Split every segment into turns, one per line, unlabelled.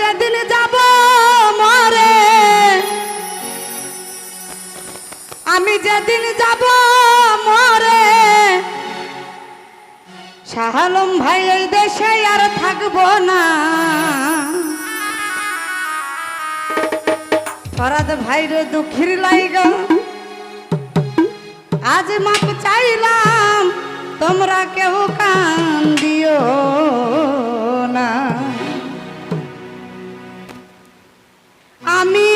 যেদিন যাব মরে। আমি যেদিন যাব মরে। শাহালম ভাই, এই দেশে আর থাকব না। ফরাদ ভাই রে দুঃখীর লাইগ। আজ মাপ চাইলাম, তোমরা কেউ কান দিও না।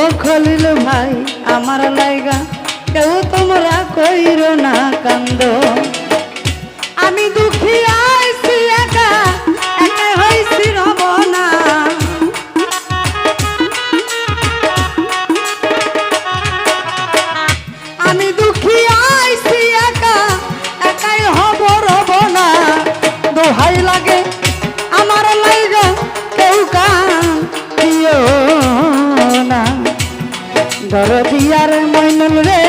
ও খলিল ভাই আমার লাইগা কেউ তোমরা কইর না কান্দ। আমি দুঃখী আইছি দরদিয়ার মইনুল রে।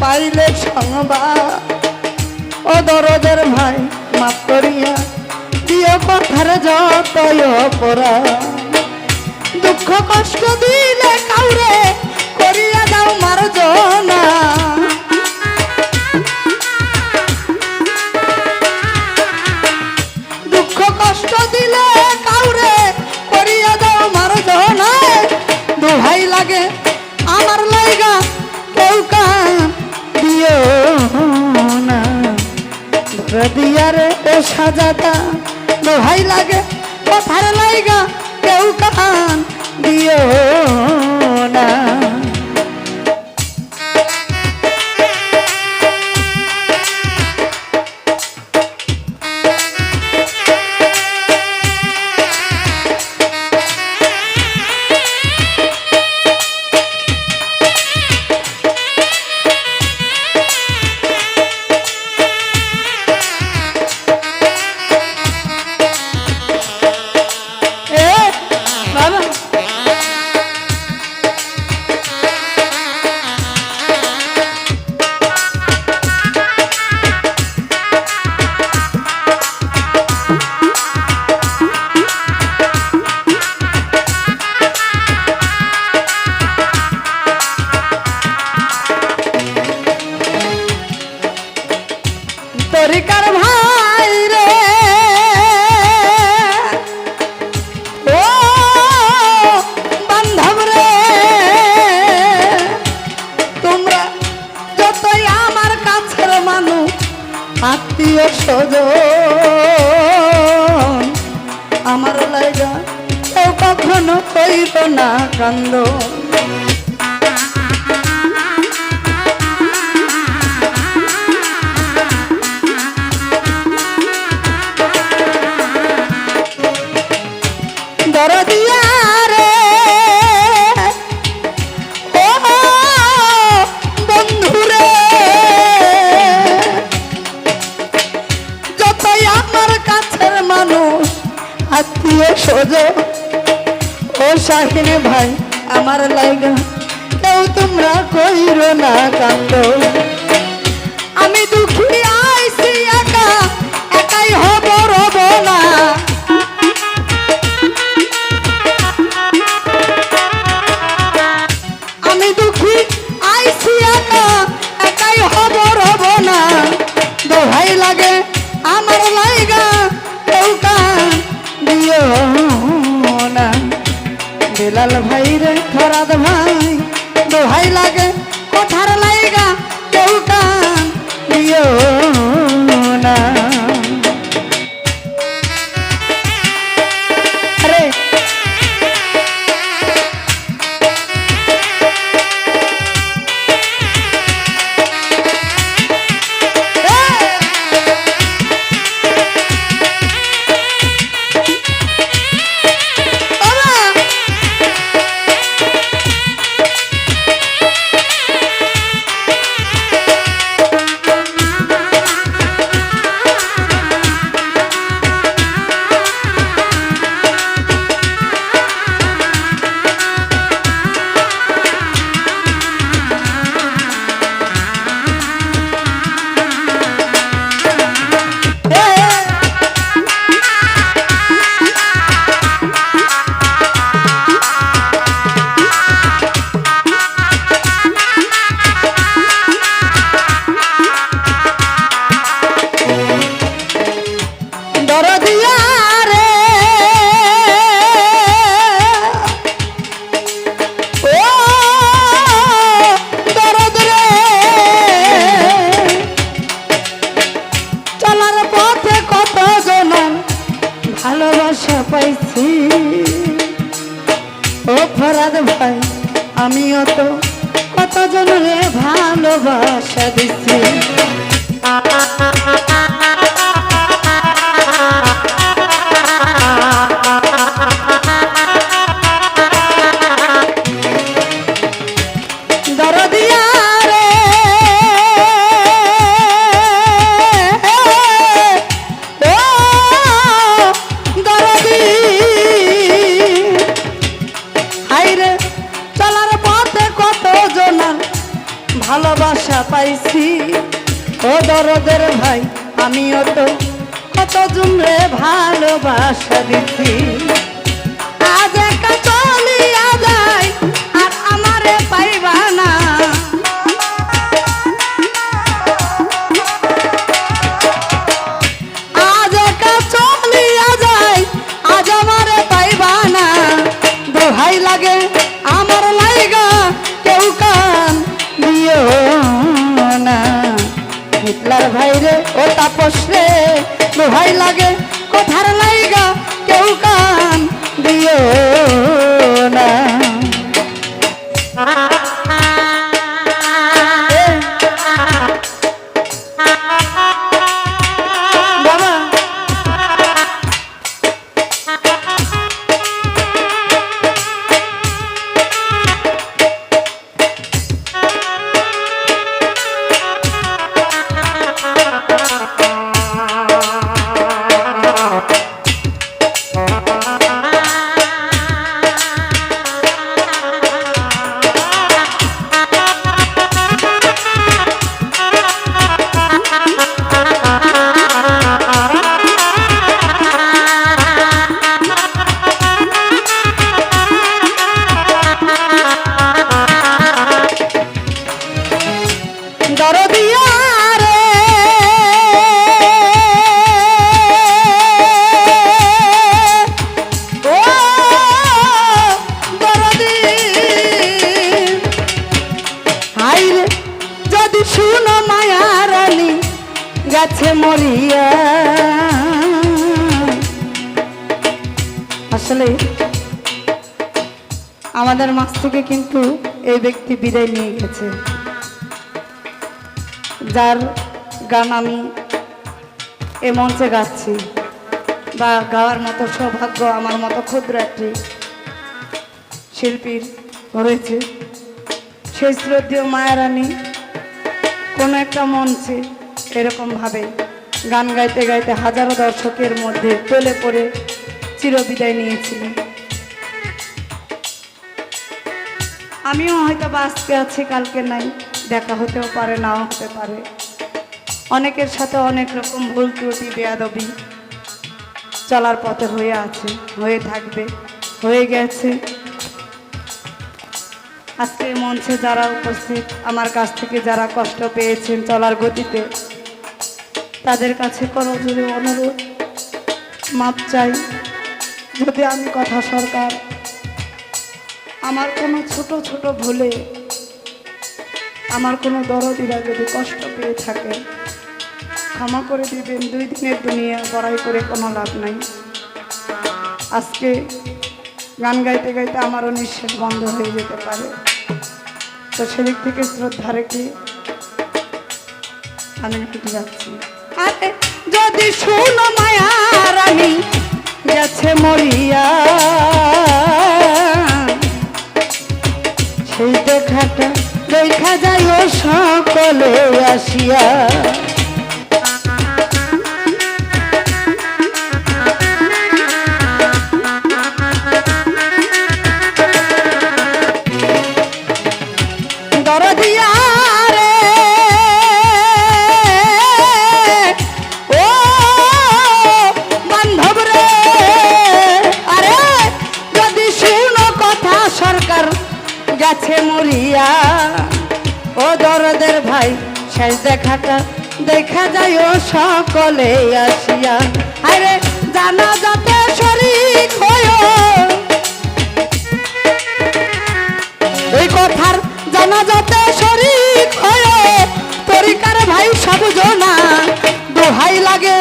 পাইলে সংবা ও দরদের ভাই মাতরিয়া করিয়া কথার যত অপরা দুঃখ কষ্ট দিলে কাউরে করিয়া দাও মার জনা সাজাদা ভাই লাগে কথার লাইগা কেউ কান দিও। ভালোবাসা দিছি। ভালোবাসা পাইছি। ও দরদের ভাই আমিও তো কত জুমরে ভালোবাসা দিচ্ছি আজ একা চলিয়া এই ব্যক্তি বিদায় নিয়ে গেছে। যার গান আমি এ মঞ্চে গাচ্ছি বা গাওয়ার মতো সৌভাগ্য আমার মতো ক্ষুদ্র একটি শিল্পীর হয়েছে সেই শ্রদ্ধেয় মায়ারানী কোনো একটা মঞ্চে এরকমভাবে গান গাইতে গাইতে হাজারো দর্শকের মধ্যে টলে পড়ে চিরবিদায় নিয়েছিলেন। আমিও হয়তো বা আজকে আছি, কালকে নাই, দেখা হতেও পারে, নাও হতে পারে। অনেকের সাথে অনেক রকম ভুল ত্রুটি, বেয়াদবি চলার পথে হয়ে আছে, হয়ে থাকবে, হয়ে গেছে। আজকে মঞ্চে যারা উপস্থিত, আমার কাছ থেকে যারা কষ্ট পেয়েছেন চলার গতিতে, তাদের কাছে কোনো যদি অনুরোধ। মাপ চাই, যদি আমি কথা সরকার আমার কোনো ছোট ছোট ভুলে, আমার কোনো দরদিরা যদি কষ্ট পেয়ে থাকে, ক্ষমা করে দিবেন, দুই দিনের দুনিয়া বড়াই করে কোনো লাভ নাই। আজকে গান গাইতে গাইতে আমারও নিঃশ্বাস বন্ধ হয়ে যেতে পারে। তো সেদিক থেকে শ্রদ্ধা রেখে আমি হেঁটে যাচ্ছি। যদি শুনো মায়া রানী, গেছে মরিয়া। দেখাটা দেখা যায় সকলে আসিয়া। যায়, শেষ দেখাটা দেখা যায় ও সকলে আসিয়া। আরে জানা যত শরীর হয় এই কথার জানা যত শরিক হয় তরিকার ভাই সবুজো না দোহাই লাগে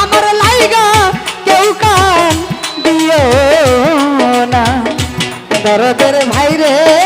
আমার লাইগা, কেউ কান দিও না। দরদের রে